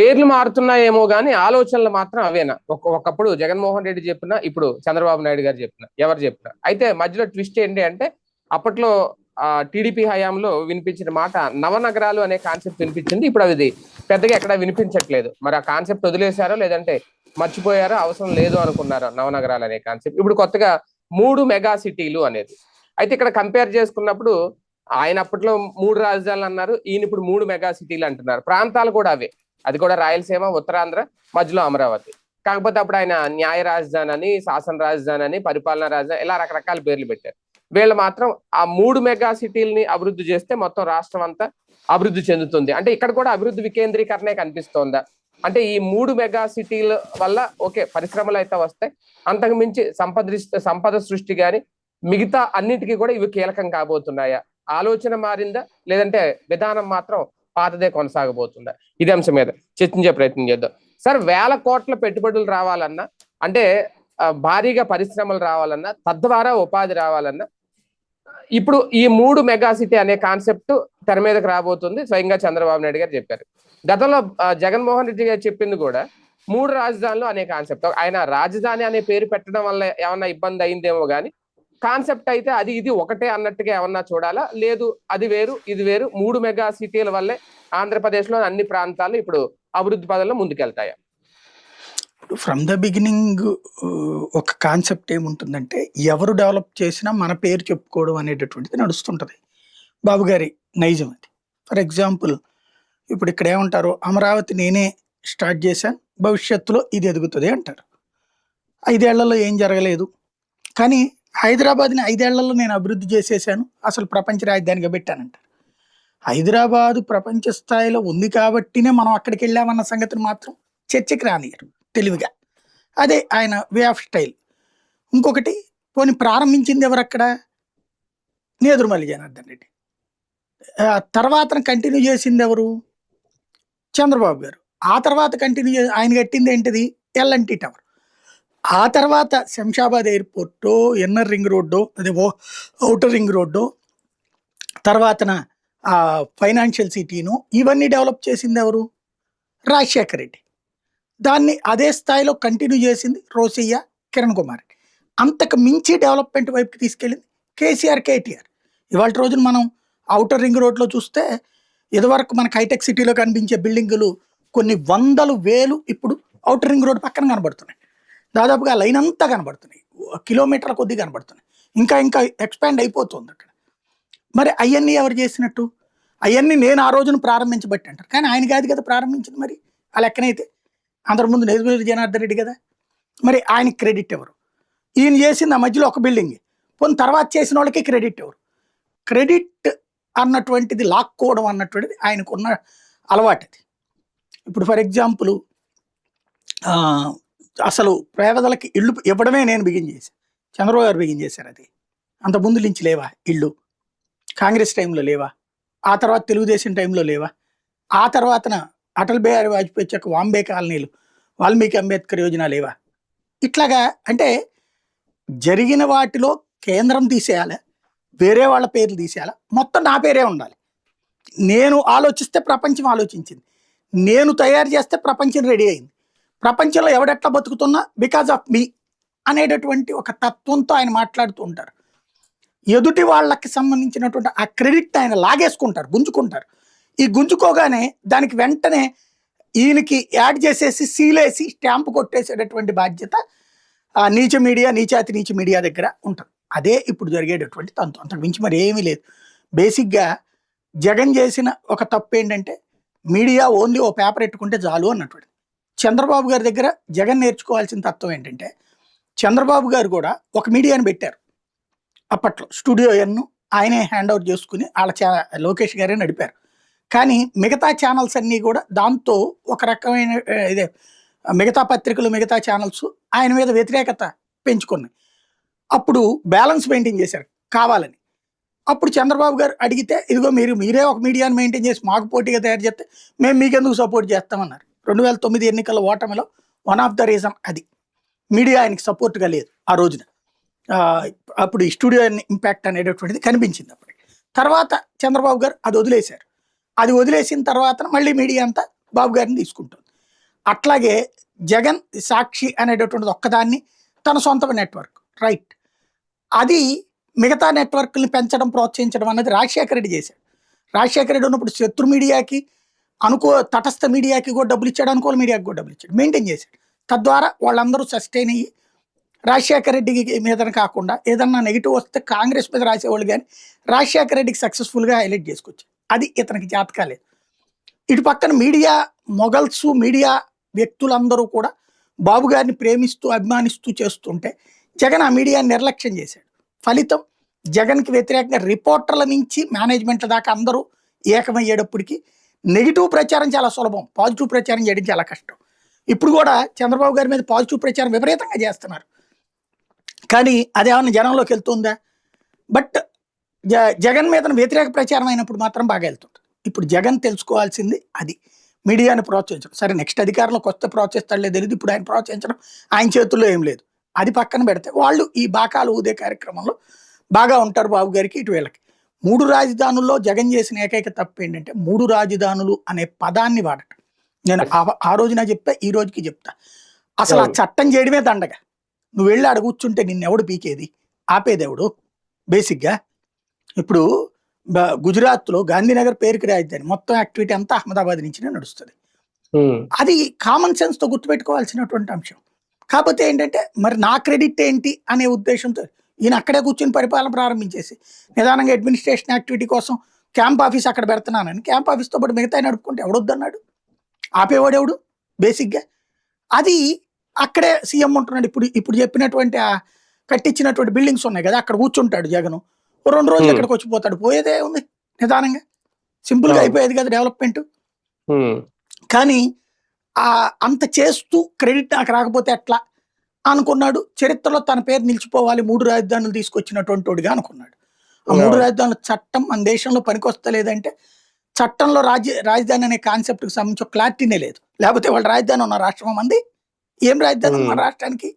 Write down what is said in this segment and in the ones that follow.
పేర్లు మారుతున్నాయేమో గానీ ఆలోచనలు మాత్రం అవేనా? ఒక ఒకప్పుడు జగన్మోహన్ రెడ్డి చెప్పిన ఇప్పుడు చంద్రబాబు నాయుడు గారు చెప్పిన ఎవరు చెప్పిన. అయితే మధ్యలో ట్విస్ట్ ఏంటి అంటే అప్పట్లో ఆ టీడీపీ హయాంలో వినిపించిన మాట నవనగరాలు అనే కాన్సెప్ట్ వినిపించింది. ఇప్పుడు అది పెద్దగా ఎక్కడ వినిపించట్లేదు. మరి ఆ కాన్సెప్ట్ వదిలేశారో లేదంటే మర్చిపోయారో అవసరం లేదు అనుకున్నారో నవనగరాలు అనే కాన్సెప్ట్? ఇప్పుడు కొత్తగా మూడు మెగా సిటీలు అనేది. అయితే ఇక్కడ కంపేర్ చేసుకున్నప్పుడు ఆయన అప్పట్లో మూడు రాజధానులు అన్నారు ఈయన ఇప్పుడు మూడు మెగా సిటీలు అంటున్నారు. ప్రాంతాలు కూడా అవే. అది కూడా రాయలసీమ ఉత్తరాంధ్ర మధ్యలో అమరావతి. కాకపోతే అప్పుడు ఆయన న్యాయ రాజధాని అని శాసన రాజధాని అని పరిపాలనా రాజధాని ఇలా రకరకాల పేర్లు పెట్టారు. వీళ్ళు మాత్రం ఆ మూడు మెగా సిటీల్ని అభివృద్ధి చేస్తే మొత్తం రాష్ట్రం అంతా అభివృద్ధి చెందుతుంది. అంటే ఇక్కడ కూడా అభివృద్ధి వికేంద్రీకరణే కనిపిస్తోందా. అంటే ఈ మూడు మెగా సిటీల వల్ల ఓకే పరిశ్రమలు అయితే వస్తాయి. అంతకు మించి సంపద సంపద సృష్టి కానీ మిగతా అన్నిటికీ కూడా ఇవి కీలకం కాబోతున్నాయా? ఆలోచన మారిందా? లేదంటే విధానం మాత్రం పాతదే కొనసాగబోతుందా? ఇది అంశం మీద చర్చించే ప్రయత్నం చేద్దాం. సార్ వేల కోట్ల పెట్టుబడులు రావాలన్నా అంటే భారీగా పరిశ్రమలు రావాలన్నా తద్వారా ఉపాధి రావాలన్నా ఇప్పుడు ఈ మూడు మెగా సిటీ అనే కాన్సెప్ట్ తెర మీదకి రాబోతుంది స్వయంగా చంద్రబాబు నాయుడు గారు చెప్పారు. గతంలో జగన్మోహన్ రెడ్డి గారు చెప్పింది కూడా మూడు రాజధానులు అనే కాన్సెప్ట్. ఆయన రాజధాని అనే పేరు పెట్టడం వల్ల ఏమన్నా ఇబ్బంది అయిందేమో కానీ కాన్సెప్ట్ అయితే అది ఇది ఒకటే అన్నట్టుగా ఏమన్నా చూడాలా? లేదు అది వేరు ఇది వేరు. మూడు మెగా సిటీల వల్లే ఆంధ్రప్రదేశ్లో అన్ని ప్రాంతాలు ఇప్పుడు అభివృద్ధి పదంలో ముందుకెళ్తాయి? ఫ్రమ్ ద బిగినింగ్ ఒక కాన్సెప్ట్ ఏముంటుందంటే ఎవరు డెవలప్ చేసినా మన పేరు చెప్పుకోవడం అనేటటువంటిది నడుస్తుంటుంది. బాబు గారి నైజం అది. ఫర్ ఎగ్జాంపుల్ ఇప్పుడు ఇక్కడ ఏమంటారు అమరావతి నేనే స్టార్ట్ చేశాను భవిష్యత్తులో ఇది ఎదుగుతుంది అంటారు. ఐదేళ్ళలో ఏం జరగలేదు. కానీ హైదరాబాద్ని ఐదేళ్ళలో నేను అభివృద్ధి చేసేసాను. అసలు ప్రపంచ రాజధానిగా పెట్టానంటారు హైదరాబాదు ప్రపంచ స్థాయిలో ఉంది కాబట్టినే మనం అక్కడికి వెళ్ళామన్న సంగతిని మాత్రం చర్చకి రానియరు తెలివిగా. అదే ఆయన వే ఆఫ్ స్టైల్. ఇంకొకటి పోనీ ప్రారంభించింది ఎవరు అక్కడ నేదురుమల్లి జనార్దన్ రెడ్డి. తర్వాత కంటిన్యూ చేసింది ఎవరు? చంద్రబాబు గారు. ఆ తర్వాత కంటిన్యూ ఆయన కట్టింది ఏంటిది? L and T tower. ఆ తర్వాత Shamshabad airport inner ring road అదే ఓ అవుటర్ రింగ్ రోడ్డు తర్వాతన ఆ ఫైనాన్షియల్ సిటీను ఇవన్నీ డెవలప్ చేసింది ఎవరు? రాజశేఖర రెడ్డి. దాన్ని అదే స్థాయిలో కంటిన్యూ చేసింది రోసయ్య కిరణ్ కుమార్ అంతకు మించి డెవలప్మెంట్ వైపుకి తీసుకెళ్ళింది కేసీఆర్ కేటీఆర్. ఇవాళ రోజున మనం అవుటర్ రింగ్ రోడ్లో చూస్తే ఇదివరకు మనకు హైటెక్ సిటీలో కనిపించే బిల్డింగులు కొన్ని వందలు వేలు ఇప్పుడు అవుటర్ రింగ్ రోడ్ పక్కన కనబడుతున్నాయి. దాదాపుగా లైన్ అంతా కనబడుతున్నాయి. కిలోమీటర్ల కొద్దీ కనబడుతున్నాయి. ఇంకా ఇంకా ఎక్స్పాండ్ అయిపోతుంది అక్కడ. మరి అవన్నీ ఎవరు చేసినట్టు? అవన్నీ నేను ఆ రోజున ప్రారంభించబట్టి అంటారు కానీ ఆయన కాదు కదా ప్రారంభించింది మరి? ఆ లెక్కనైతే. అందరి ముందు నేదుమూరి జనార్దన్ రెడ్డి కదా? మరి ఆయన క్రెడిట్ ఎవరు? ఈయన చేసింది ఆ మధ్యలో ఒక బిల్డింగ్. పోనీ తర్వాత చేసిన వాళ్ళకి క్రెడిట్ ఎవరు? క్రెడిట్ అన్నటువంటిది లాక్కోవడం అన్నటువంటిది ఆయనకున్న అలవాటు అది ఇప్పుడు ఫర్ ఎగ్జాంపుల్ అసలు పేదలకి ఇల్లు ఇవ్వడమే నేను బిగిన్ చేశాను చంద్రబాబు గారు బిగిన్ చేశారు అది. అంత ముందు నుంచి లేవా ఇల్లు? కాంగ్రెస్ టైంలో లేవా? ఆ తర్వాత తెలుగుదేశం టైంలో లేవా? ఆ తర్వాతన అటల్ బిహారీ వాజ్పేయి వచ్చాక వాంబే కాలనీలు వాల్మీకి అంబేద్కర్ యోజన లేవా? ఇట్లాగా అంటే జరిగిన వాటిలో కేంద్రం తీసేయాలి? వేరే వాళ్ళ పేర్లు తీసేయాలి? మొత్తం నా పేరే ఉండాలి. నేను ఆలోచిస్తే ప్రపంచం ఆలోచించింది. నేను తయారు చేస్తే ప్రపంచం రెడీ అయింది. ప్రపంచంలో ఎవడెట్లా బతుకుతున్నా బికాజ్ ఆఫ్ మీ అనేటటువంటి ఒక తత్వంతో ఆయన మాట్లాడుతూ ఉంటారు. ఎదుటి వాళ్ళకి సంబంధించినటువంటి ఆ క్రెడిట్ ఆయన లాగేసుకుంటారు గుంజుకుంటారు. ఈ గుంజుకోగానే దానికి వెంటనే ఈయనకి యాడ్ చేసేసి సీలేసి స్టాంప్ కొట్టేసేటటువంటి బాధ్యత ఆ నీచ మీడియా నీచాతి నీచ మీడియా దగ్గర ఉంటుంది. అదే ఇప్పుడు జరిగేటటువంటి తంతు. అంతకు మించి మరి ఏమీ లేదు. బేసిక్గా జగన్ చేసిన ఒక తప్పు ఏంటంటే మీడియా ఓన్లీ ఓ పేపర్ ఎట్టుకుంటే చాలు అన్నటువంటి చంద్రబాబు గారి దగ్గర జగన్ నేర్చుకోవాల్సిన తత్వం ఏంటంటే చంద్రబాబు గారు కూడా ఒక మీడియాని పెట్టారు. అప్పట్లో స్టూడియో ఎన్ను ఆయనే హ్యాండ్ ఓవర్ చేసుకుని వాళ్ళ ఛా లోకేష్ గారే నడిపారు. కానీ మిగతా ఛానల్స్ అన్నీ కూడా దాంతో ఒక రకమైన ఇదే మిగతా పత్రికలు మిగతా ఛానల్స్ ఆయన మీద వ్యతిరేకత పెంచుకున్నాయి. అప్పుడు బ్యాలెన్స్ మెయింటైన్ చేశారు కావాలని. అప్పుడు చంద్రబాబు గారు అడిగితే ఇదిగో మీరు మీరే ఒక మీడియాని మెయింటైన్ చేసి మాకు పోటీగా తయారు చేస్తే మేము మీకెందుకు సపోర్ట్ చేస్తామన్నారు? రెండు వేల తొమ్మిది ఎన్నికల ఓటమిలో వన్ ఆఫ్ ద రీజన్ అది. మీడియా ఆయనకి సపోర్ట్గా లేదు ఆ రోజున. అప్పుడు ఈ స్టూడియో ఇంపాక్ట్ అనేటటువంటిది కనిపించింది అప్పటికి. తర్వాత చంద్రబాబు గారు అది వదిలేశారు. అది వదిలేసిన తర్వాత మళ్ళీ మీడియా అంతా బాబు గారిని తీసుకుంటుంది. అట్లాగే జగన్ సాక్షి అనేటటువంటిది ఒక్కదాన్ని తన సొంత నెట్వర్క్ రైట్ అది మిగతా నెట్వర్క్ని పెంచడం ప్రోత్సహించడం అనేది రాజశేఖర రెడ్డి చేశాడు. రాజశేఖర రెడ్డి ఉన్నప్పుడు శత్రు మీడియాకి అనుకో తటస్థ మీడియాకి కూడా డబ్బులు ఇచ్చాడు అనుకూల మీడియాకి కూడా డబ్బులు ఇచ్చాడు. మెయింటైన్ చేశాడు. తద్వారా వాళ్ళందరూ సస్టైన్ అయ్యి రాజశేఖర రెడ్డికి మీదన కాకుండా ఏదన్నా నెగిటివ్ వస్తే కాంగ్రెస్ మీద రాసేవాళ్ళు కానీ రాజశేఖర రెడ్డికి సక్సెస్ఫుల్గా హైలైట్ చేసుకొచ్చారు. అది ఇతనికి జాతకాలేదు ఇటు పక్కన మీడియా మొగల్స్ మీడియా వ్యక్తులందరూ కూడా బాబు గారిని ప్రేమిస్తూ అభిమానిస్తూ చేస్తుంటే జగన్ ఆ మీడియా నిర్లక్ష్యం చేశాడు. ఫలితం జగన్కి వ్యతిరేకంగా రిపోర్టర్ల నుంచి మేనేజ్మెంట్ల దాకా అందరూ ఏకమయ్యేటప్పటికి నెగిటివ్ ప్రచారం చాలా సులభం. పాజిటివ్ ప్రచారం చేయడం చాలా కష్టం. ఇప్పుడు కూడా చంద్రబాబు గారి మీద పాజిటివ్ ప్రచారం విపరీతంగా చేస్తున్నారు. కానీ అదేమన్నా జనంలోకి వెళ్తుందా? బట్ జ జగన్ మీద వ్యతిరేక ప్రచారం అయినప్పుడు మాత్రం బాగా వెళ్తుంది. ఇప్పుడు జగన్ తెలుసుకోవాల్సింది అది. మీడియాని ప్రోత్సహించడం. సరే నెక్స్ట్ అధికారంలోకి వస్తే లేదు తెలియదు. ఇప్పుడు ఆయన ప్రోత్సహించడం ఆయన చేతుల్లో ఏం లేదు. అది పక్కన పెడితే వాళ్ళు ఈ బాకాలు ఊదే కార్యక్రమంలో బాగా ఉంటారు బాబు గారికి ఇటు వీళ్ళకి. మూడు రాజధానుల్లో జగన్ చేసిన ఏకైక తప్పు ఏంటంటే మూడు రాజధానులు అనే పదాన్ని వాడటం. నేను ఆ- రోజున చెప్తా ఈ రోజుకి చెప్తా. అసలు ఆ. చట్టం చేయడమే దండగా. నువ్వు వెళ్ళి అడ కూర్చుంటే నిన్నెవడు పీకేది? ఆపేదెవడు? బేసిక్గా ఇప్పుడు గుజరాత్లో గాంధీనగర్ పేరుకి రాజధాని. మొత్తం యాక్టివిటీ అంతా అహ్మదాబాద్ నుంచినే నడుస్తుంది. అది కామన్ సెన్స్తో గుర్తుపెట్టుకోవాల్సినటువంటి అంశం. కాకపోతే ఏంటంటే మరి నా క్రెడిట్ ఏంటి అనే ఉద్దేశంతో ఈయన అక్కడే కూర్చొని పరిపాలన ప్రారంభించేసి నిదానంగా అడ్మినిస్ట్రేషన్ యాక్టివిటీ కోసం క్యాంప్ ఆఫీస్ అక్కడ పెడుతున్నానని క్యాంప్ ఆఫీస్తో పాటు మిగతా నడుపుకుంటే ఎవడొద్దన్నాడు? ఆపేవాడు ఎవడు బేసిక్గా అది అక్కడే సీఎం ఉంటున్నాడు. ఇప్పుడు ఇప్పుడు చెప్పినటువంటి ఆ కట్టించినటువంటి బిల్డింగ్స్ ఉన్నాయి కదా అక్కడ కూర్చుంటాడు జగన్. రెండు రోజులు. ఇక్కడికి వచ్చిపోతాడు పోయేదే ఉంది నిదానంగా. సింపుల్గా. అయిపోయేది కదా డెవలప్మెంట్ కానీ ఆ అంత చేస్తూ క్రెడిట్ నాకు రాకపోతే ఎట్లా? అనుకున్నాడు. చరిత్రలో తన పేరు నిలిచిపోవాలి. మూడు రాజధానులు తీసుకొచ్చినటువంటి వాడిగా అనుకున్నాడు. ఆ మూడు. రాజధానుల చట్టం మన దేశంలో పనికొస్తలేదంటే చట్టంలో రాజ్య రాజధాని అనే కాన్సెప్ట్కి సంబంధించి ఒక క్లారిటీనే లేదు. లేకపోతే వాళ్ళ రాజధాని ఉన్న రాష్ట్రం మంది. ఏం రాజధాని మన. రాష్ట్రానికి?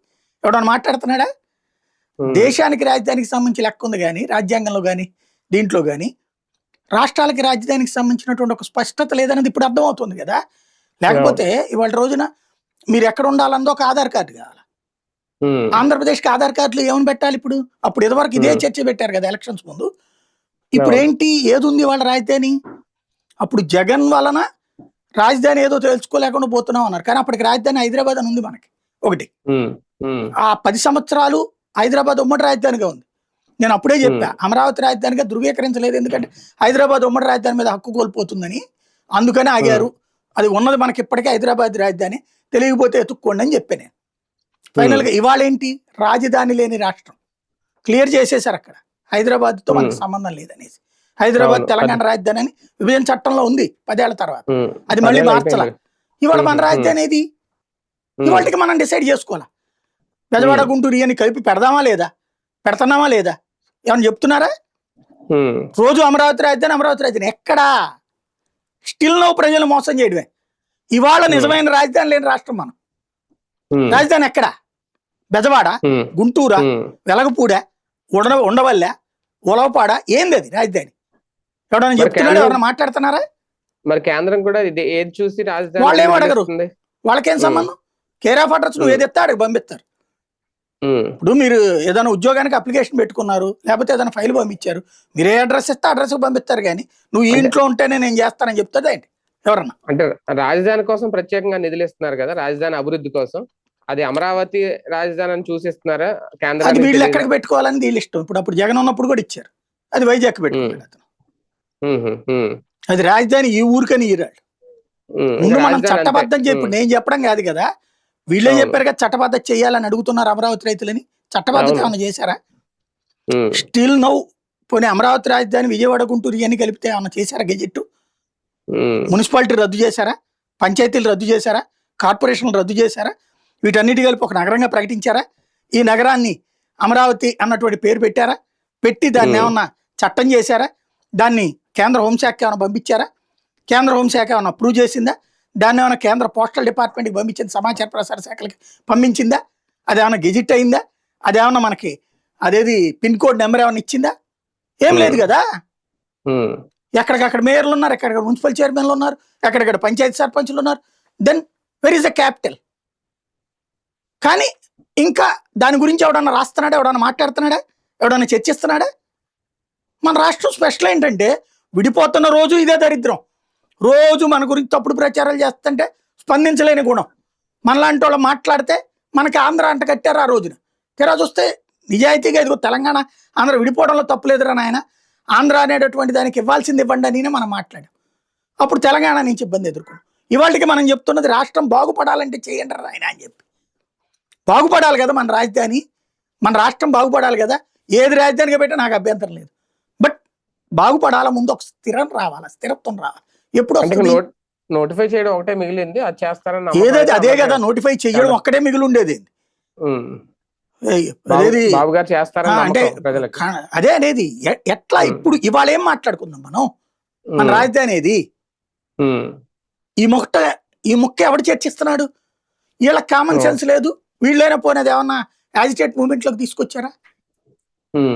ఎవడన్నా మాట్లాడుతున్నాడా? దేశానికి రాజధానికి సంబంధించి లెక్క ఉంది కానీ రాజ్యాంగంలో కానీ దీంట్లో కానీ రాష్ట్రాలకి రాజధానికి సంబంధించినటువంటి ఒక స్పష్టత లేదనేది ఇప్పుడు అర్థమవుతుంది కదా. లేకపోతే ఇవాళ రోజున మీరు ఎక్కడ ఉండాలన్నదో ఒక ఆధార్ కార్డు కావాలి. ఆంధ్రప్రదేశ్కి ఆధార్ కార్డులు ఏమని పెట్టాలి ఇప్పుడు? అప్పుడు ఇదివరకు ఇదే. చర్చ పెట్టారు కదా ఎలక్షన్స్ ముందు. ఇప్పుడు. ఏంటి? ఏది ఉంది వాళ్ళ రాజధాని? అప్పుడు జగన్ వలన రాజధాని ఏదో తెలుసుకోలేకుండా పోతున్నాం అన్నారు. కానీ అప్పటికి రాజధాని హైదరాబాద్ అని ఉంది మనకి. ఒకటి. ఆ పది సంవత్సరాలు హైదరాబాద్ ఉమ్మడి రాజధానిగా ఉంది. నేను అప్పుడే చెప్పా అమరావతి రాజధానిగా ధృవీకరించలేదు. ఎందుకంటే హైదరాబాద్ ఉమ్మడి రాజధాని మీద హక్కు కోల్పోతుందని అందుకని ఆగారు. అది ఉన్నది మనకి ఇప్పటికే హైదరాబాద్ రాజధాని. తెలియకపోతే ఎత్తుక్కోండి అని చెప్పా నేను. ఫైనల్గా ఇవాళ ఏంటి రాజధాని లేని రాష్ట్రం. క్లియర్ చేసేసారు అక్కడ. హైదరాబాద్తో మనకు Hmm. సంబంధం లేదనేసి. హైదరాబాద్. తెలంగాణ రాజధాని అని విభజన చట్టంలో ఉంది పదేళ్ళ తర్వాత. అది మళ్ళీ మార్చలా. ఇవాళ మన. రాజధాని ఏది? ఇవాళకి మనం డిసైడ్ చేసుకోవాలా? పెదవాడ. గుంటూరు అని కలిపి పెడదామా లేదా? పెడుతున్నామా లేదా? ఏమన్నా చెప్తున్నారా? రోజు అమరావతి రాజధాని అమరావతి రాజధాని ఎక్కడా? స్టిల్ నో ప్రజలు మోసం చేయడమే. ఇవాళ. నిజమైన రాజధాని లేని రాష్ట్రం మనం. రాజధాని ఎక్కడా? బెజవాడ గుంటూరా వెలగపూడ ఉండ ఉండవల్ల ఉలవపాడ ఏంది అది రాజధాని? ఎవడన్నా చెప్తున్నాడు? ఎవరన్నా మాట్లాడుతున్నారా? మరి కేంద్రం కూడా ఏది చూసి రాజధాని వాళ్ళు ఏం అడగరు. వాళ్ళకేం. సంబంధం? కేర్ ఆఫ్ అడ్రస్ నువ్వు. ఏది ఎత్తే అడిగి పంపిస్తారు. ఇప్పుడు మీరు ఏదైనా ఉద్యోగానికి అప్లికేషన్ పెట్టుకున్నారు లేకపోతే ఏదైనా ఫైల్ పంపించారు మీరు ఏ అడ్రస్ ఇస్తే అడ్రస్ పంపిస్తారు కానీ నువ్వు ఈ ఇంట్లో ఉంటేనే నేను చేస్తానని చెప్తుంది ఏంటి? ఎవరన్నా? అంటే రాజధాని కోసం ప్రత్యేకంగా నిధులు ఇస్తున్నారు కదా రాజధాని అభివృద్ధి కోసం. అది అమరావతి రాజధాని అని చూసిస్తున్నారా అది కేంద్రానికి వీళ్ళు? ఎక్కడికి పెట్టుకోవాలని వీళ్ళు ఇష్టం. ఇప్పుడు అప్పుడు జగన్ ఉన్నప్పుడు కూడా ఇచ్చారు. అది వైజాగ్ పెట్టుకోవాలి అది రాజధాని ఈ ఊరికని ఈరాడు ముందు మనం. చట్టబద్ధం చెప్పి నేను చెప్పడం కాదు కదా. వీళ్ళే. చెప్పారు కదా చట్టబద్ధ చేయాలని అడుగుతున్నారు అమరావతి రైతులని. చట్టబద్ధత. ఏమైనా చేశారా? Still now. పోనీ అమరావతి రాజధాని విజయవాడ గుంటూరు ఇవన్నీ కలిపితే ఏమైనా చేశారా గెజెట్ ఉమ్, మున్సిపాలిటీ రద్దు చేశారా? పంచాయతీలు రద్దు చేశారా? కార్పొరేషన్లు రద్దు చేశారా? వీటన్నిటి కలిపి ఒక నగరంగా ప్రకటించారా? ఈ నగరాన్ని అమరావతి అన్నటువంటి పేరు పెట్టారా? పెట్టి దాన్ని. ఏమన్నా చట్టం చేశారా? దాన్ని కేంద్ర హోంశాఖ ఏమైనా పంపించారా? కేంద్ర హోంశాఖ ఏమైనా అప్రూవ్ చేసిందా? దాన్ని ఏమైనా కేంద్ర పోస్టల్ డిపార్ట్మెంట్కి పంపించింది? సమాచార ప్రసార శాఖలకి పంపించిందా? అది ఏమైనా గెజిట్ అయిందా? అది ఏమన్నా మనకి అదేది పిన్ కోడ్ నెంబర్ ఏమైనా ఇచ్చిందా? ఏం లేదు. కదా? ఎక్కడికక్కడ మేయర్లు ఉన్నారు ఎక్కడికక్కడ మున్సిపల్ చైర్మన్లు ఉన్నారు ఎక్కడిక్కడ పంచాయతీ సర్పంచ్లు ఉన్నారు. Then where is the capital కానీ ఇంకా దాని గురించి ఎవడన్నా రాస్తున్నాడా ఎవడన్నా మాట్లాడుతున్నాడా ఎవడన్నా చర్చిస్తున్నాడా? మన రాష్ట్రం స్పెషల్ ఏంటంటే విడిపోతున్న రోజు ఇదే దరిద్రం. రోజు మన గురించి తప్పుడు ప్రచారాలు చేస్తుంటే స్పందించలేని గుణం. మనలాంటి వాళ్ళు మాట్లాడితే మనకి ఆంధ్ర అంట కట్టారు ఆ రోజున. తీరా చూస్తే నిజాయితీగా ఇదిగో తెలంగాణ ఆంధ్ర విడిపోవడంలో తప్పులేదురా నాయన. ఆంధ్ర అనేటటువంటి దానికి ఇవ్వాల్సింది ఇవ్వండి అని మనం మాట్లాడాం. అప్పుడు తెలంగాణ నుంచి ఇబ్బంది ఎదుర్కొన్నాం. ఇవాళకి మనం చెప్తున్నది రాష్ట్రం బాగుపడాలంటే చేయండి రా నాయన అని చెప్పి. బాగుపడాలి కదా మన రాజధాని? మన రాష్ట్రం బాగుపడాలి కదా? ఏది రాజధానిగా పెట్టా నాకు అభ్యంతరం లేదు. బట్ బాగుపడాల ముందు ఒక స్థిరం రావాలి? స్థిరత్వం రావాలి. ఎప్పుడు నోటిఫై చేయడం ఒకటే మిగిలింది అది చేస్తారని ఏదైతే అదే కదా. నోటిఫై చెయ్యడం చాలా. ఒక్కడే మిగిలి ఉండేది బాబు గారు చేస్తారని అంటే అదే అనేది ఎట్లా. ఇప్పుడు ఇవాళ ఏం మాట్లాడుకుందాం మనం మన. రాజధాని ఉమ్. ఈ ముక్క ఈ ముక్క ఎవడు చర్చిస్తున్నాడు వీళ్ళకి కామన్. సెన్స్ లేదు వీళ్ళైనా పోయినది ఏమన్నా యాజిటేట్ మూవ్మెంట్లోకి తీసుకొచ్చారా.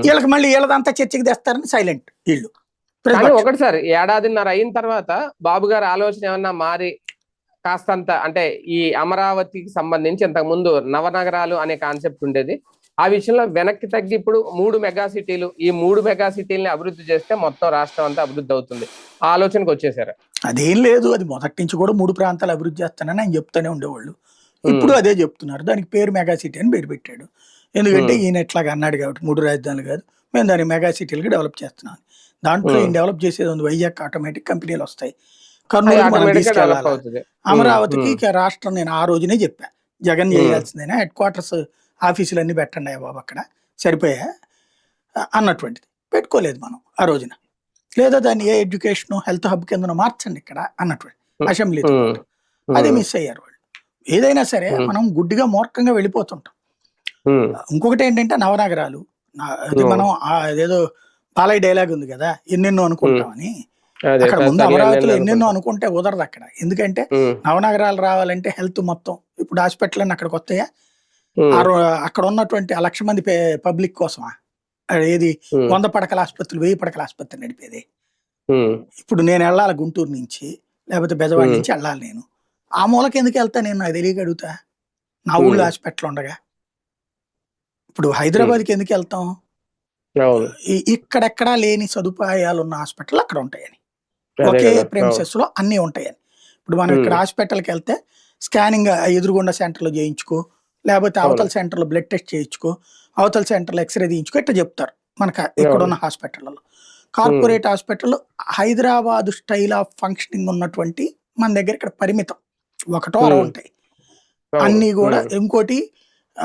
వీళ్ళకి మళ్ళీ వీళ్ళదంతా చర్చకి తెస్తారని సైలెంట్ వీళ్ళు. ఒకటి సార్ ఏడాదిన్నర అయిన తర్వాత బాబు గారి ఆలోచన ఏమన్నా మారి కాస్తంత అంటే ఈ అమరావతికి సంబంధించి ఇంతకు ముందు నవనగరాలు అనే కాన్సెప్ట్ ఉండేది. ఆ విషయంలో వెనక్కి తగ్గి ఇప్పుడు మూడు మెగా సిటీలు ఈ మూడు మెగా సిటీల్ని అభివృద్ధి చేస్తే మొత్తం రాష్ట్రం అంతా అభివృద్ధి అవుతుంది. ఆ ఆలోచనకు వచ్చేసారు. అదేం లేదు అది మొదటి నుంచి కూడా మూడు ప్రాంతాలు అభివృద్ధి చేస్తానని ఆయన చెప్తానే ఉండేవాళ్ళు. ఇప్పుడు అదే చెప్తున్నారు. దానికి పేరు మెగా సిటీ అని పేరు పెట్టాడు. ఎందుకంటే. ఈయన ఎట్లాగా అన్నాడు కాబట్టి మూడు రాజధానులు కాదు. మేము దాన్ని మెగా సిటీలుగా డెవలప్ చేస్తున్నాం దాంట్లో. ఈయన డెవలప్ చేసేది ఉంది. వైజాగ్ ఆటోమేటిక్ కంపెనీలు వస్తాయి. కర్నూలు మనం తీసుకెళ్ళాలి. అమరావతికి రాష్ట్రం నేను ఆ రోజునే చెప్పా. జగన్. చేయాల్సిందేనా? హెడ్ క్వార్టర్స్ ఆఫీసులు అన్ని పెట్టండి అయ్యా బాబు అక్కడ. సరిపోయా? అన్నటువంటిది. పెట్టుకోలేదు మనం ఆ రోజున. లేదా దాన్ని ఏ ఎడ్యుకేషన్ హెల్త్ హబ్ కింద మార్చండి ఇక్కడ అన్నటువంటి. పాటు. అదే మిస్ అయ్యారు వాళ్ళు. ఏదైనా సరే. మనం గుడ్డిగా మూర్ఖంగా వెళ్ళిపోతుంటాం. ఇంకొకటి ఏంటంటే నవనగరాలు అది. మనం అదేదో బాలయ్య డైలాగ్ ఉంది కదా ఎన్నెన్నో అనుకుంటామని. అక్కడ ముందు అమరావతిలో నేను ఎన్నెన్నో అనుకుంటా. కుదరదు అక్కడ. ఎందుకంటే. నవనగరాలు రావాలంటే హెల్త్ మొత్తం ఇప్పుడు హాస్పిటల్ అని అక్కడికి వస్తాయా? అక్కడ ఉన్నటువంటి ఆ లక్ష మంది పబ్లిక్ కోసమా అది ఏది. వంద పడకల ఆసుపత్రులు వెయ్యి పడకల ఆసుపత్రి నడిపేది. ఇప్పుడు నేను వెళ్ళాలి గుంటూరు నుంచి లేకపోతే బెజవాడ. నుంచి వెళ్ళాలి నేను. ఆ మూలకి ఎందుకు వెళ్తా నేను? నాకు తెలియక అడుగుతా నా ఊళ్ళో. హాస్పిటల్ ఉండగా. ఇప్పుడు హైదరాబాద్కి ఎందుకు వెళ్తాం? ఇక్కడెక్కడా లేని సదుపాయాలు ఉన్న హాస్పిటల్ అక్కడ ఉంటాయని. అదే ఒకే కదా. ప్రెమిసెస్లో అన్ని ఉంటాయని ఇప్పుడు మనం ఇక్కడ. హాస్పిటల్కి వెళ్తే స్కానింగ్ ఎదురుగుండా సెంటర్లో చేయించుకో లేకపోతే. అవతల సెంటర్లో బ్లడ్ టెస్ట్ చేయించుకో అవతల సెంటర్లో ఎక్స్రే తీయించుకో ఇట్లా చెప్తారు మనకు ఇక్కడ ఉన్న హాస్పిటల్లో corporate hospital Hyderabad style of functioning ఉన్నటువంటి మన దగ్గర ఇక్కడ పరిమితం ఒకటో అర. ఉంటాయి. అన్ని కూడా. ఇంకోటి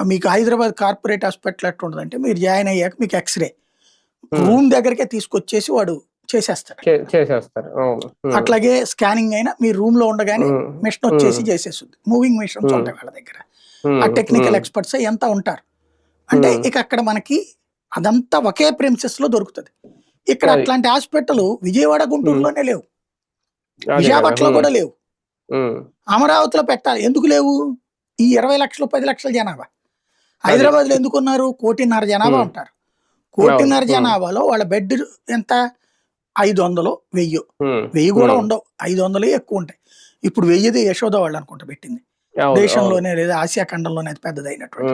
మీకు హైదరాబాద్ కార్పొరేట్ హాస్పిటల్ ఎట్లా ఉంటుందంటే మీరు జాయిన్ అయ్యాక మీకు ఎక్స్రే. రూమ్ దగ్గరకే తీసుకొచ్చేసి వాడు చేసేస్తారు ఉమ్. అట్లాగే స్కానింగ్ అయినా మీ రూమ్లో ఉండగానే. మిషన్ వచ్చేసి. చేసేస్తుంది మూవింగ్ మిషన్స్. ఉంటాయి వాళ్ళ దగ్గర. ఆ టెక్నికల్. ఎక్స్పర్ట్స్ ఎంత ఉంటారు అంటే. ఇక అక్కడ మనకి అదంతా ఒకే ప్రిన్సెస్లో దొరుకుతుంది ఇక్కడ. అట్లాంటి హాస్పిటల్ విజయవాడ గుంటూరులోనే లేవు. విశాఖపట్నంలో. కూడా లేవు. అమరావతిలో పెట్టాలి ఎందుకు లేవు ఈ ఇరవై లక్షలు పది లక్షల జనాభా హైదరాబాద్లో ఎందుకు ఉన్నారు కోటిన్నర జనాభా. ఉంటారు కోటిన్నర. జనాభాలో వాళ్ళ బెడ్ ఎంత ఐదు వందలు వెయ్యి. వెయ్యి కూడా. ఉండవు ఐదు వందలు ఎక్కువ ఉంటాయి ఇప్పుడు వెయ్యిది యశోద వాళ్ళు అనుకుంటా పెట్టింది దేశంలోనే లేదా ఆసియా ఖండంలోనే అది పెద్దదైనటువంటి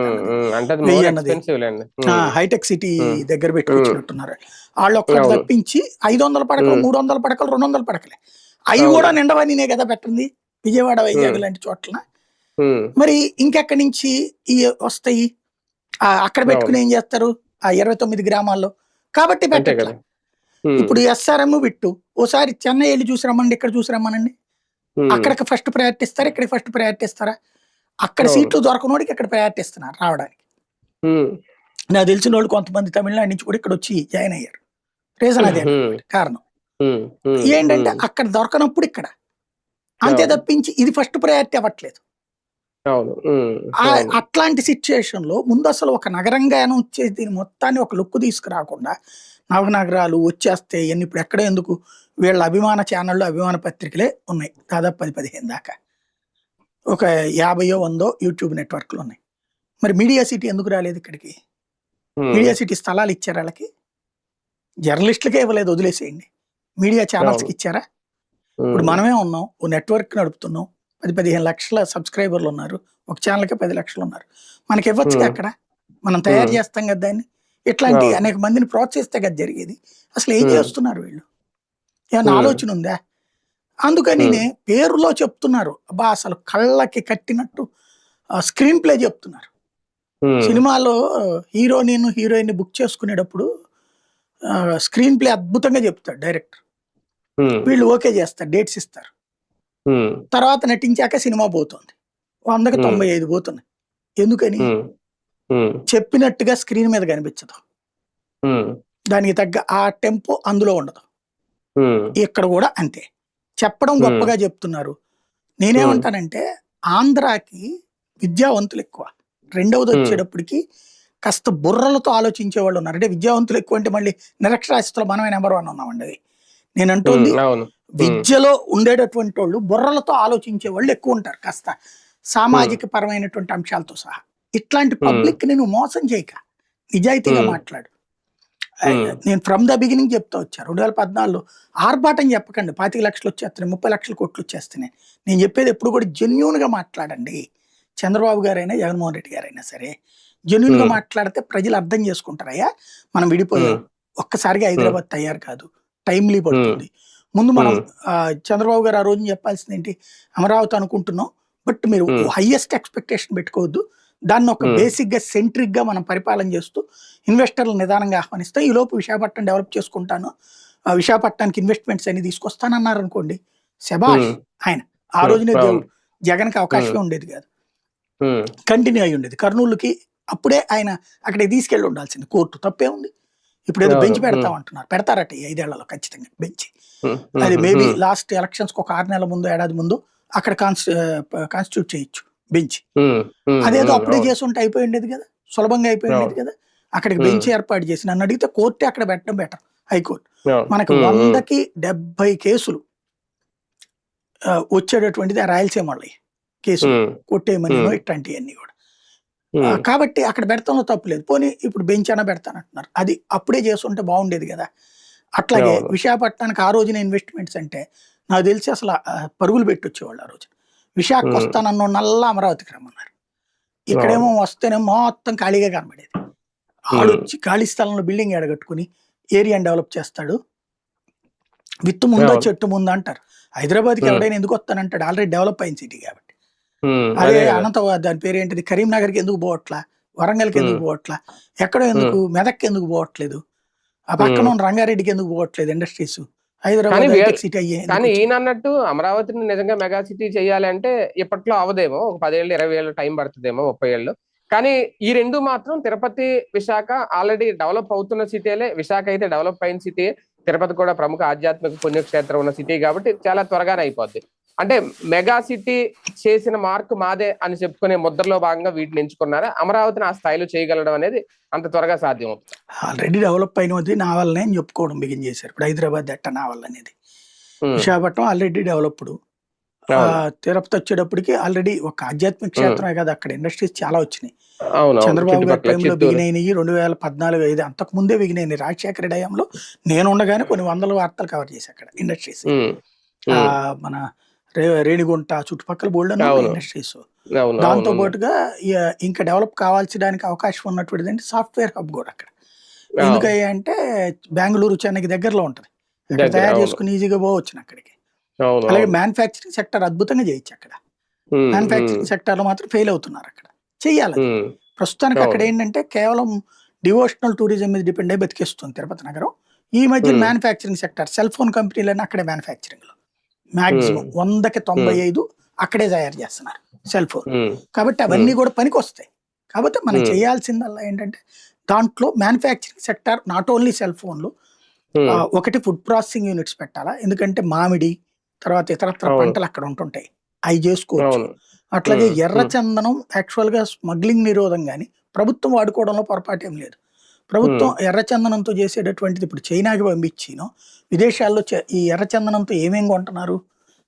వెయ్యి అన్నది. Hitech city. దగ్గర పెట్టుకొచ్చినట్టున్నారు వాళ్ళు ఒక్కటి. తప్పించి ఐదు వందల పడకలు. మూడు వందల పడకలు రెండు వందల పడకలే అవి. కూడా నిండవనినే కదా పెట్టింది విజయవాడ వైజాగ్. లాంటి చోట్ల. మరి ఇంకెక్కడి నుంచి ఈ వస్తాయి అక్కడ పెట్టుకుని ఏం చేస్తారు ఆ ఇరవై తొమ్మిది గ్రామాల్లో కాబట్టి పెట్టట్లా. ఇప్పుడు ఎస్ఆర్ఎం బిట్టు ఓసారి చెన్నై వెళ్ళి చూసి రమ్మండి ఇక్కడ చూసి రమ్మనండి. అక్కడికి ఫస్ట్ ప్రయారిటీ ఇస్తారా ఇక్కడ ఫస్ట్ ప్రయారిటీ ఇస్తారా అక్కడ. సీట్లు దొరకనోడికి ఇక్కడ ప్రయారిటీ ఇస్తున్నారు రావడానికి. నాకు తెలిసిన వాళ్ళు కొంతమంది తమిళనాడు నుంచి కూడా ఇక్కడ వచ్చి జాయిన్ అయ్యారు రీజన్ అదే. కారణం. ఏంటంటే. అక్కడ దొరకనప్పుడు ఇక్కడ అంతే. తప్పించి ఇది ఫస్ట్ ప్రయారిటీ అవ్వట్లేదు. అట్లాంటి సిచ్యుయేషన్లో ముందు అసలు ఒక నగరంగాను వచ్చేసి దీని మొత్తాన్ని ఒక లుక్ తీసుకురాకుండా నవనగరాలు వచ్చేస్తే ఎన్ని ఇప్పుడు ఎక్కడ ఎందుకు? వీళ్ళ అభిమాన ఛానళ్ళు అభిమాన పత్రికలే ఉన్నాయి. దాదాపు పది పదిహేను దాకా. ఒక యాభయో వందో యూట్యూబ్ నెట్వర్క్లు ఉన్నాయి. మరి మీడియా సిటీ ఎందుకు రాలేదు ఇక్కడికి. మీడియా సిటీ స్థలాలు ఇచ్చారు వాళ్ళకి? జర్నలిస్టులకే ఇవ్వలేదు వదిలేసేయండి. మీడియా ఛానల్స్కి. ఇచ్చారా. ఇప్పుడు మనమే ఉన్నాం ఓ నెట్వర్క్ నడుపుతున్నాం. పది పదిహేను లక్షల సబ్స్క్రైబర్లు ఉన్నారు. ఒక ఛానల్కి పది లక్షలు ఉన్నారు. మనకి ఇవ్వచ్చు. అక్కడ? మనం తయారు. చేస్తాం కదా దాన్ని? ఇట్లాంటి. అనేక మందిని ప్రోత్సహిస్తే కదా జరిగేది. అసలు ఏం. చేస్తున్నారు వీళ్ళు? ఏమన్నా Hmm. ఆలోచన ఉందా? అందుకని. పేరులో చెప్తున్నారు. అబ్బా అసలు కళ్ళకి కట్టినట్టు స్క్రీన్ ప్లే చెప్తున్నారు. సినిమాలో హీరోయిన్ హీరోయిన్ బుక్ చేసుకునేటప్పుడు స్క్రీన్ ప్లే అద్భుతంగా చెప్తాడు డైరెక్టర్. వీళ్ళు ఓకే చేస్తారు డేట్స్ ఇస్తారు. తర్వాత నటించాక సినిమా పోతుంది. వందకి. తొంభై ఐదు పోతున్నాయి. ఎందుకని? చెప్పినట్టుగా స్క్రీన్ మీద కనిపించదు. దానికి తగ్గ ఆ టెంపో అందులో ఉండదు. ఇక్కడ కూడా అంతే. చెప్పడం. గొప్పగా చెప్తున్నారు. నేనేమంటానంటే ఆంధ్రాకి విద్యావంతులు ఎక్కువ. రెండవది. వచ్చేటప్పటికి కాస్త బుర్రలతో ఆలోచించే వాళ్ళు ఉన్నారు. అంటే విద్యావంతులు ఎక్కువ అంటే మళ్ళీ నిరక్షరాస్యతలో మనమే నెంబర్ వన్ ఉన్నామండి. అది నేను అంటోంది ఉమ్, అవును విద్యలో ఉండేటటువంటి వాళ్ళు బుర్రలతో ఆలోచించే వాళ్ళు ఎక్కువ ఉంటారు కాస్త. సామాజిక పరమైనటువంటి అంశాలతో సహా. ఇట్లాంటి. పబ్లిక్ని నువ్వు మోసం చేయక. నిజాయితీగా. మాట్లాడు. నేను ఫ్రమ్ ద బిగినింగ్ చెప్తా వచ్చా. రెండు వేల పద్నాలుగులో ఆర్భాటం చెప్పకండి. పాతిక లక్షలు వచ్చేస్తున్నాయి ముప్పై లక్షల కోట్లు వచ్చేస్తున్నాయి. నేను చెప్పేది ఎప్పుడు కూడా జెన్యున్గా మాట్లాడండి. చంద్రబాబు గారైనా జగన్మోహన్ రెడ్డి గారైనా సరే జెన్యున్గా Hmm. మాట్లాడితే ప్రజలు అర్థం చేసుకుంటారయ్యా? మనం విడిపోయాం ఒక్కసారిగా హైదరాబాద్ తయారు కాదు. టైమ్లీ పడుతుంది. ముందు మనం చంద్రబాబు గారు ఆ రోజు చెప్పాల్సింది ఏంటి? అమరావతి అనుకుంటున్నాం బట్ మీరు. హైయెస్ట్ ఎక్స్పెక్టేషన్ పెట్టుకోవద్దు. దాన్ని ఒక. బేసిక్గా సెంట్రిక్గా మనం పరిపాలన చేస్తూ ఇన్వెస్టర్లు నిదానంగా ఆహ్వానిస్తాం ఈ లోపు విశాఖపట్నం డెవలప్ చేసుకుంటాను. ఆ విశాఖపట్నానికి ఇన్వెస్ట్మెంట్స్ అని తీసుకొస్తానన్నారు అనుకోండి శబాష్. ఆయన. ఆ. రోజునే. దేవుడు జగన్కి అవకాశమే ఉండేది కాదు. కంటిన్యూ అయి ఉండేది. కర్నూలుకి అప్పుడే ఆయన అక్కడికి తీసుకెళ్ళి ఉండాల్సింది. కోర్టు తప్పే ఉంది. ఇప్పుడు ఏదో. బెంచ్ పెడతామంటున్నారు పెడతారట ఈ ఐదేళ్ళలో ఖచ్చితంగా బెంచ్. అది మేబీ లాస్ట్ ఎలక్షన్స్ ఒక ఆరు నెలల ముందు ఏడాది ముందు అక్కడ కాన్స్టిట్యూట్ చేయొచ్చు. బెంచ్. అదేదో అప్పుడే. చేసి ఉంటే అయిపోయి ఉండేది కదా? సులభంగా అయిపోయి ఉండేది కదా? అక్కడికి. బెంచ్ ఏర్పాటు చేసి నన్ను అడిగితే కోర్టే అక్కడ పెట్టడం బెటర్ హైకోర్టు. మనకి వందకి డెబ్బై కేసులు వచ్చేటటువంటిది ఆ రాయలసీమ వాళ్ళవి కేసులు. Hmm. ఇట్లాంటివన్నీ కూడా. కాబట్టి అక్కడ పెడతాంలో తప్పులేదు పోనీ ఇప్పుడు బెంచ్ అయినా పెడతానంటున్నారు. అది అప్పుడే చేస్తుంటే బాగుండేది కదా? అట్లాగే. విశాఖపట్నానికి ఆ రోజున ఇన్వెస్ట్మెంట్స్ అంటే నాకు తెలిసి అసలు పరుగులు పెట్టి వచ్చేవాళ్ళు ఆ రోజు విశాఖకు. వస్తానన్న నల్లా అమరావతికి రమ్మన్నారు. ఇక్కడేమో వస్తేనే మొత్తం ఖాళీగా కనబడేది. ఆడు. వచ్చి ఖాళీ స్థలంలో బిల్డింగ్ ఎడగట్టుకుని ఏరియాని డెవలప్ చేస్తాడు. విత్తు ముందా. చెట్టు ముందా అంటారు. హైదరాబాద్కి. ఎవడైనా ఎందుకు వస్తానంటాడు? ఆల్రెడీ డెవలప్ అయిన సిటీ కాబట్టి. అదే. అనంత దాని పేరు ఏంటిది కరీంనగర్కి ఎందుకు పోవట్లా? వరంగల్కి ఎందుకు. పోవట్లా? ఎక్కడో ఎందుకు? మెదక్కి ఎందుకు పోవట్లేదు? ఆ పక్కన ఉన్న రంగారెడ్డికి ఎందుకు పోవట్లేదు ఇండస్ట్రీస్? కానీ? ఈయన అన్నట్టు అమరావతిని నిజంగా మెగా సిటీ చేయాలి అంటే ఇప్పట్లో అవదేమో ఒక పదేళ్ళు ఇరవై ఏళ్ళు టైం పడుతుందేమో ముప్పై ఏళ్ళు. కానీ ఈ రెండు మాత్రం తిరుపతి విశాఖ ఆల్రెడీ డెవలప్ అవుతున్న సిటీలే. విశాఖ అయితే డెవలప్ అయిన సిటీ. తిరుపతి కూడా ప్రముఖ ఆధ్యాత్మిక పుణ్యక్షేత్రం ఉన్న సిటీ కాబట్టి చాలా త్వరగానే అయిపోద్ది. అంటే మెగా సిటీ చేసిన మార్క్ మాదే అని చెప్పుకునే ముద్రలో భాగంగా వీటిని ఎంచుకున్నారా? అమరావతిని ఆ స్థాయిలో చేయగలడం అనేది అంత త్వరగా సాధ్యం అవుతుంది ఆల్రెడీ డెవలప్ అయినది నా వల్లనే అని చెప్పుకోవడం బిగిన్ చేశారు. ఇప్పుడు హైదరాబాద్ ఎట్ట నా వల్ల అనేది. Visakhapatnam already developed. తిరుపతి వచ్చేటప్పటికి ఆల్రెడీ ఒక ఆధ్యాత్మిక క్షేత్రమే కదా అక్కడ ఇండస్ట్రీస్ చాలా వచ్చినాయి. చంద్రబాబు గారి టైంలో బిగినైనవి రెండు వేల పద్నాలుగు ఐదు అంతకు ముందే బిగినైనాయి రాజశేఖర హయాంలో నేను ఉండగానే కొన్ని వందల వార్తలు కవర్ చేసి అక్కడ ఇండస్ట్రీస్ మన రే- రేణిగుంట చుట్టుపక్కల బోల్డ్ అవును. ఇండస్ట్రీస్ అవును దాంతో పాటుగా ఇ- ఇంకా డెవలప్ కావాల్సడానికి అవకాశం ఉన్నటువంటిది అంటే సాఫ్ట్వేర్ హబ్ కూడా అక్కడ అవును. ఎందుకయ్యా అంటే బెంగళూరు చెన్నైకి దగ్గరలో ఉంటది అక్కడ దగ్గర, తయారు అవును. చేసుకుని ఈజీగా పోవచ్చు అక్కడికి అవును అలాగే అవును. మ్యానుఫ్యాక్చరింగ్ సెక్టర్ అద్భుతంగా చేయొచ్చు అక్కడ ఉమ్, ఉమ్, మ్యానుఫ్యాక్చరింగ్ సెక్టర్లో మాత్రం ఫెయిల్ అవుతున్నారు అక్కడ అది. ఉమ్, ప్రస్తుతానికి అక్కడ అవును. ఏంటంటే కేవలం డివోషనల్ టూరిజం మీద డిపెండ్ అయి బతికేస్తుంది తిరుపతి నగరం ఈ మధ్య Hmm. Manufacturing sector cell phone కంపెనీలన్నీ అక్కడే మ్యానుఫ్యాక్చరింగ్లో మాక్సిమం. వందకి తొంభై ఐదు అక్కడే తయారు చేస్తున్నారు సెల్ ఫోన్. కాబట్టి అవన్నీ కూడా పనికి వస్తాయి. కాబట్టి మనం. చేయాల్సిందల్లా ఏంటంటే దాంట్లో manufacturing sector not only cell ఫోన్లు ఒకటి ఫుడ్ ప్రాసెసింగ్ యూనిట్స్ పెట్టాలా? ఎందుకంటే మామిడి తర్వాత ఇతరత్ర. పంటలు అక్కడ ఉంటుంటాయి. అవి చేసుకోవచ్చు అట్లాగే. ఎర్ర. చందనం యాక్చువల్గా స్మగ్లింగ్ నిరోధం కానీ ప్రభుత్వం వాడుకోవడంలో పొరపాటు ఏం లేదు. ప్రభుత్వం ఎర్ర చందనంతో చేసేటటువంటిది ఇప్పుడు చైనాకి పంపించినో విదేశాల్లో ఈ ఎర్ర చందనంతో ఏమేం కొంటున్నారు?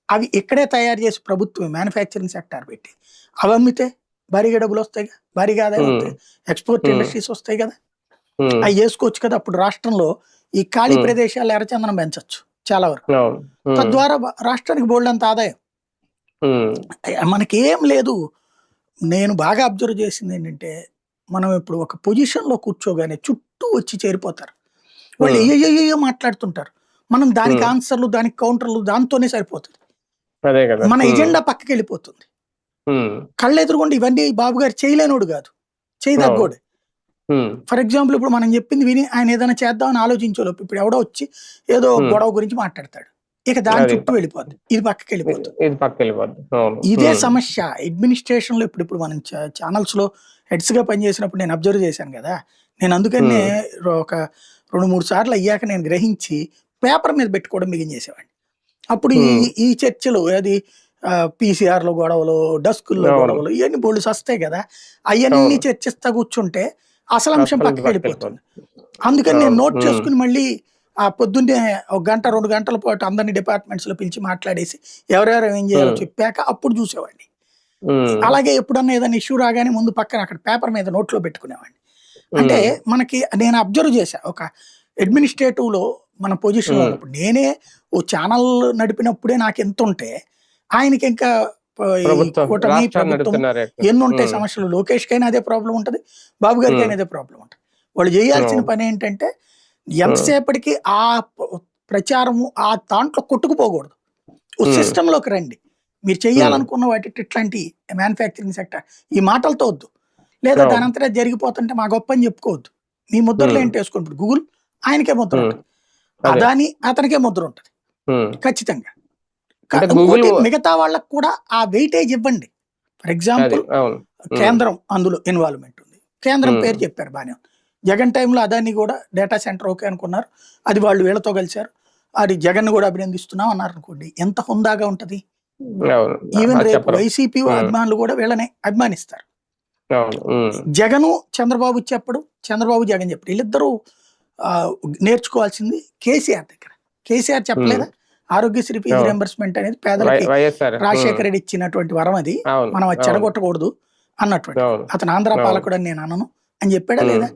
అవి ఇక్కడే తయారు చేసి ప్రభుత్వం మ్యానుఫ్యాక్చరింగ్ సెక్టార్ పెట్టి అవి అమ్మితే భారీగా డబ్బులు వస్తాయి కదా భారీగా ఆదాయం. వస్తాయి. ఎక్స్పోర్ట్. ఇండస్ట్రీస్ వస్తాయి కదా. అవి చేసుకోవచ్చు కదా అప్పుడు రాష్ట్రంలో ఈ ఖాళీ Hmm. ప్రదేశాలు ఎర్రచందనం పెంచొచ్చు చాలా వరకు. తద్వారా రాష్ట్రానికి బోల్డ్ అంత ఆదాయం మనకేం లేదు. నేను బాగా అబ్జర్వ్ చేసింది ఏంటంటే మనం ఇప్పుడు ఒక పొజిషన్లో కూర్చోగానే చుట్టూ వచ్చి చేరిపోతారు. వాళ్ళు Hmm. ఏ మాట్లాడుతుంటారు. మనం దానికి. ఆన్సర్లు దానికి కౌంటర్లు దాంతోనే సరిపోతుంది. మన ఎజెండా పక్కకి వెళ్ళిపోతుంది కళ్ళు ఎదురుగుండి ఇవన్నీ బాబు గారు చేయలేనోడు కాదు. చేయదగ్గోడు ఫర్ ఎగ్జాంపుల్ ఇప్పుడు మనం చెప్పింది విని ఆయన ఏదైనా చేద్దామని ఆలోచించలోపు ఇప్పుడు ఎవడో వచ్చి ఏదో. గొడవ గురించి మాట్లాడతాడు. ఇక దాని. చుట్టూ వెళ్ళిపోద్ది ఇది పక్కకి వెళ్ళిపోతుంది ఇది పక్క వెళ్ళిపోద్ది ఇదే సమస్య అడ్మినిస్ట్రేషన్లో ఇప్పుడు ఇప్పుడు మనం ఛానల్స్లో హెడ్స్గా పనిచేసినప్పుడు నేను అబ్జర్వ్ చేశాను కదా నేను అందుకనే ఒక రెండు మూడు సార్లు అయ్యాక నేను గ్రహించి పేపర్ మీద పెట్టుకోవడం బిగిన్ చేసేవాడిని అప్పుడు ఈ. ఈ చర్చలు అది పీసీఆర్లో గొడవలు డస్కుల్లో. గొడవలు ఇవన్నీ బోల్డ్స్ వస్తాయి కదా అవన్నీ అవును. చర్చిస్తా కూర్చుంటే అసలు అంశం పక్కకి వెళ్ళిపోతుంది అందుకని నేను. నోట్. చేసుకుని మళ్ళీ ఆ పొద్దున్నే ఒక గంట రెండు గంటల పాటు అందరిని డిపార్ట్మెంట్స్లో పిలిచి మాట్లాడేసి ఎవరెవరు ఏం చేయాలో. చెప్పాక అప్పుడు చూసేవాడిని అలాగే ఎప్పుడన్నా ఏదైనా ఇష్యూ రాగానే ముందు పక్కన అక్కడ పేపర్ మీద నోట్లో పెట్టుకునేవాడిని అంటే మనకి నేను అబ్జర్వ్ చేశా ఒక అడ్మినిస్ట్రేటివ్లో మన పొజిషన్. ఉన్నప్పుడు నేనే ఓ ఛానల్ నడిపినప్పుడే నాకు ఎంత ఉంటే ఆయనకి ఇంకా కూటమి ప్రభుత్వం సమస్యలు లోకేష్ కైనా అదే ప్రాబ్లం ఉంటది బాబు గారికి. అయినా అదే ప్రాబ్లం ఉంటది వాళ్ళు చేయాల్సిన. పని ఏంటంటే ఎంతసేపటికి ఆ ప్రచారము ఆ దాంట్లో కొట్టుకుపోకూడదు. ఓ Hmm. సిస్టమ్లోకి రండి. మీరు చేయాలనుకున్న వాటి ఇట్లాంటి మ్యానుఫ్యాక్చరింగ్ సెక్టర్. ఈ మాటలతో వద్దు. లేదా అవును. దాని అంతటా జరిగిపోతుంటే మా గొప్ప అని చెప్పుకోవద్దు. మీ ముద్రలు. ఏంటి ఇప్పుడు గూగుల్ ఆయనకే ముద్ర ఉంటుంది. అదే. అదాని అతనికే ముద్ర ఉంటుంది. ఖచ్చితంగా. మిగతా వాళ్ళకు కూడా ఆ వెయిటేజ్ ఇవ్వండి. ఫర్ ఎగ్జాంపుల్ కేంద్రం అందులో ఇన్వాల్వ్మెంట్ ఉంది. కేంద్రం. పేరు చెప్పారు బానే ఉంది. జగన్ టైంలో అదాన్ని కూడా డేటా సెంటర్ ఓకే అనుకున్నారు. అది వాళ్ళు వీళ్ళతో కలిశారు. అది జగన్ కూడా అభినందిస్తున్నాం అన్నారు అనుకోండి ఎంత హుందాగా ఉంటది? ఈవెన్ రేపు వైసీపీ. అభిమానులు కూడా వీళ్ళని అభిమానిస్తారు. జగను చంద్రబాబు చెప్పడు చంద్రబాబు జగన్ చెప్పడు. వీళ్ళిద్దరూ నేర్చుకోవాల్సింది కేసీఆర్ దగ్గర. కేసీఆర్ చెప్పలేదా? ఆరోగ్యశ్రీ ఫీజు అవును. రియంబర్స్మెంట్ అనేది పేదలకి రాజశేఖర రెడ్డి ఇచ్చినటువంటి వరం అది. మనం అది చెడగొట్టకూడదు అన్నటువంటి. అతను ఆంధ్ర. పాలకుడు అని నేను అనను. అని చెప్పాడా లేదా?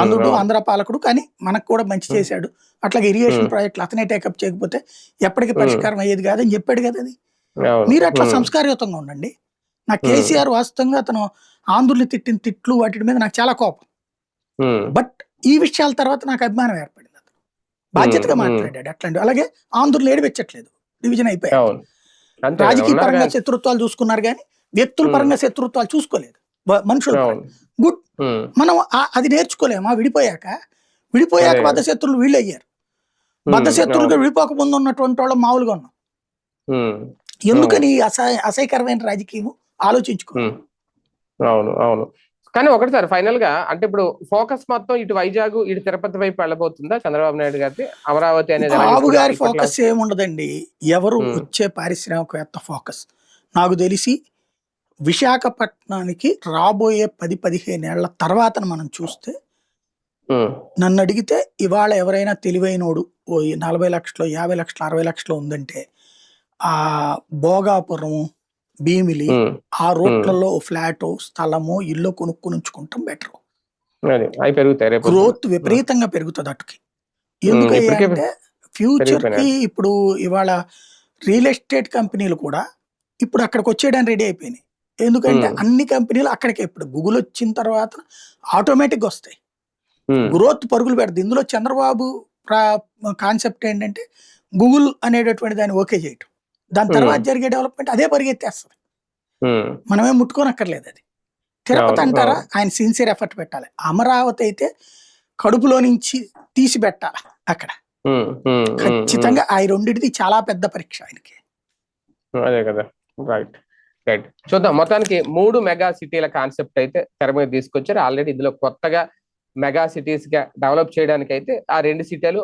ఆంధ్రుడు ఆంధ్ర పాలకుడు కానీ మనకు కూడా మంచి. చేశాడు అట్లాగే ఇరిగేషన్. ప్రాజెక్టులు అతనే టేకప్ చేయకపోతే ఎప్పటికీ. పరిష్కారం అయ్యేది కాదని చెప్పాడు కదా అది మీరు అట్లా సంస్కారయుతంగా ఉండండి నా. కేసీఆర్ వాస్తవంగా అతను ఆంధ్రుల్ని తిట్టిన తిట్లు వాటి మీద నాకు చాలా కోపం బట్ ఈ విషయాల తర్వాత నాకు అభిమానం ఏర్పడింది అతను బాధ్యతగా. మాట్లాడాడు అట్లాంటి అలాగే ఆంధ్రులు ఏడిపెచ్చట్లేదు డివిజన్ అంతే రాజకీయ పరంగా. శత్రుత్వాలు చూసుకున్నారు కానీ వ్యక్తుల. పరంగా శత్రుత్వాలు చూసుకోలేదు మనుషుల. గుడ్. మనం అది నేర్చుకోలేమా. విడిపోయాక విడిపోయాక అదే. బద్ధ శత్రులు వీళ్ళు అయ్యారు ఉమ్, బద్ధ శత్రులుగా అవును, విడిపోక ముందు ఉన్నటువంటి వాళ్ళు మామూలుగా ఉన్నాం. ఎందుకని ఈ అసహ్య అసహ్యకరమైన రాజకీయం? ఆలోచించుకో. అవును అవును. కానీ ఒకటి సార్ ఫైనల్గా అంటే ఇప్పుడు ఫోకస్ మొత్తం ఇటు వైజాగ్ ఇటు తిరుపతి వైపు వెళ్ళబోతుందా చంద్రబాబు నాయుడు గారి అమరావతి అనేది బాబు గారి ఫోకస్ ఏముండదండి. ఎవరు. వచ్చే పారిశ్రామికవేత్త ఫోకస్? నాకు తెలిసి విశాఖపట్నానికి రాబోయే పది పదిహేను ఏళ్ళ తర్వాత మనం చూస్తే నన్ను అడిగితే ఇవాళ ఎవరైనా తెలివైనోడు ఓ నలభై లక్షలు యాభై లక్షలు అరవై లక్షలు ఉందంటే ఆ భోగాపురం భీమిలి ఆ. రోడ్లలో ఫ్లాట్ స్థలము ఇల్లు కొనుక్కుని ఉంచుకుంటాం బెటర్ గ్రోత్ విపరీతంగా పెరుగుతుంది అటుకి. అంటే ఫ్యూచర్కి. ఇప్పుడు ఇవాళ రియల్ ఎస్టేట్ కంపెనీలు కూడా ఇప్పుడు అక్కడికి వచ్చేయడానికి రెడీ అయిపోయినాయి. ఎందుకంటే. అన్ని కంపెనీలు అక్కడికే. ఇప్పుడు గూగుల్ వచ్చిన తర్వాత ఆటోమేటిక్ వస్తాయి. గ్రోత్ పరుగులు పెడుతుంది ఇందులో చంద్రబాబు కాన్సెప్ట్ ఏంటంటే గూగుల్ అనేటటువంటి దాన్ని ఓకే చేయటం. దాని తర్వాత. జరిగే డెవలప్మెంట్ అదే పరిగెత్తేస్తుంది. మనమేం ముట్టుకోనక్కర్లేదు అది. తిరుపతి అంటారా. ఆయన సిన్సియర్ ఎఫర్ట్ పెట్టాలి. అమరావతి అయితే కడుపులో నుంచి తీసి పెట్టాలి అక్కడ. ఖచ్చితంగా ఆ రెండింటిది చాలా పెద్ద పరీక్ష ఆయనకి. అదే కదా. రైట్ రైట్ చూద్దాం. మొత్తానికి మూడు మెగా సిటీల కాన్సెప్ట్ అయితే తెర మీద తీసుకొచ్చారు. ఆల్రెడీ ఇందులో కొత్తగా మెగా సిటీస్గా డెవలప్ చేయడానికి అయితే ఆ రెండు సిటీలు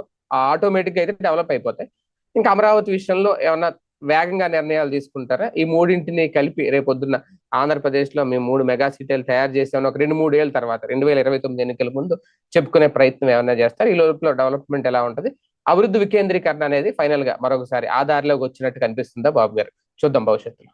ఆటోమేటిక్ అయితే డెవలప్ అయిపోతాయి. ఇంకా అమరావతి విషయంలో ఏమన్నా వేగంగా నిర్ణయాలు తీసుకుంటారా? ఈ మూడింటిని కలిపి రేపొద్దున్న ఆంధ్రప్రదేశ్లో మేము మూడు మెగా సిటీలు తయారు చేసామని ఒక రెండు మూడు ఏళ్ళ తర్వాత రెండు వేల ఇరవై తొమ్మిది ఎన్నికల ముందు చెప్పుకునే ప్రయత్నం ఏమైనా చేస్తారు? ఈ లోపల డెవలప్మెంట్ ఎలా ఉంటది? అభివృద్ధి వికేంద్రీకరణ అనేది ఫైనల్గా మరొకసారి ఆ దారిలోకి వచ్చినట్టు కనిపిస్తుందా బాబు గారు? చూద్దాం భవిష్యత్తులో.